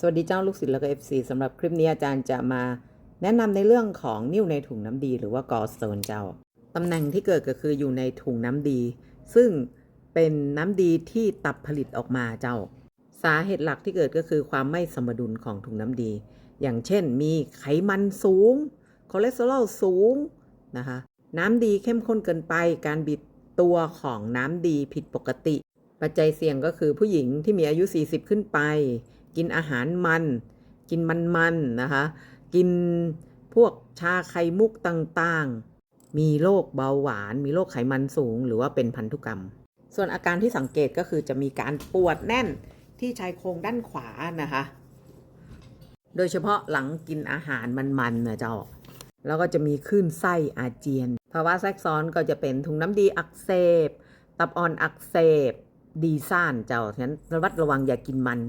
สวัสดีเจ้าลูกศิษย์แล้วก็ FC สำหรับคลิปนี้อาจารย์จะมาแนะนำในเรื่องของนิ่วในถุงน้ำดีหรือว่ากอสโตนเจ้าตำแหน่งที่เกิดก็คืออยู่ในถุงน้ำดี ซึ่งเป็นน้ำดีที่ตับผลิตออกมาเจ้า สาเหตุหลักที่เกิดก็คือความไม่สมดุลของถุงน้ำดี อย่างเช่นมีไขมันสูงคอเลสเตอรอลสูงนะคะน้ำดีเข้มข้นเกินไปการบิดตัวของน้ำดีผิดปกติ ปัจจัยเสี่ยงก็คือผู้หญิงที่มีอายุ 40 ขึ้นไป กินอาหารมัน กินมันๆนะคะ กินพวกชาไข่มุกต่างๆ มีโรคเบาหวาน มีโรคไขมันสูง หรือว่าเป็นพันธุกรรม ส่วนอาการที่สังเกตก็คือจะมีการปวดแน่นที่ชายโครงด้านขวานะคะ โดยเฉพาะหลังกินอาหารมันๆนะเจ้าแล้วก็จะมีคลื่นไส้อาเจียน ภาวะแทรกซ้อนก็จะเป็นถุงน้ำดีอักเสบ ตับอ่อนอักเสบ ดีซ่านเจ้าฉะนั้นระวัดระวังอย่ากกินมัน